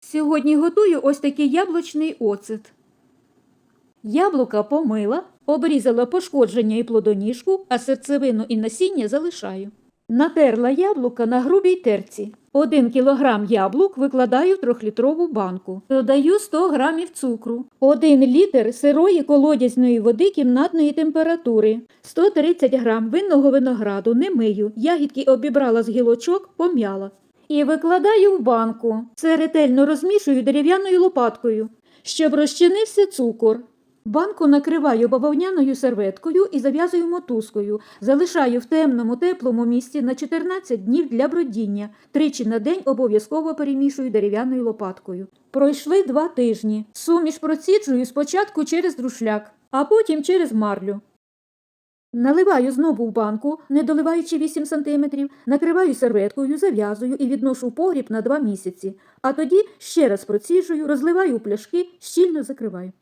Сьогодні готую ось такий яблучний оцет. Яблука помила, обрізала пошкодження і плодоніжку, а серцевину і насіння залишаю. Натерла яблука на грубій терці. Один кілограм яблук викладаю в трьохлітрову банку. Додаю 100 грамів цукру, 1 літр сирої колодязної води кімнатної температури, 130 грам винного винограду, не мию, ягідки обібрала з гілочок, пом'яла. І викладаю в банку. Це ретельно розмішую дерев'яною лопаткою, щоб розчинився цукор. Банку накриваю бавовняною серветкою і зав'язую мотузкою. Залишаю в темному теплому місці на 14 днів для бродіння. Тричі на день обов'язково перемішую дерев'яною лопаткою. Пройшли два тижні. Суміш проціджую спочатку через друшляк, а потім через марлю. Наливаю знову в банку, не доливаючи 8 см, накриваю серветкою, зав'язую і відношу в погріб на 2 місяці. А тоді ще раз проціжую, розливаю пляшки, щільно закриваю.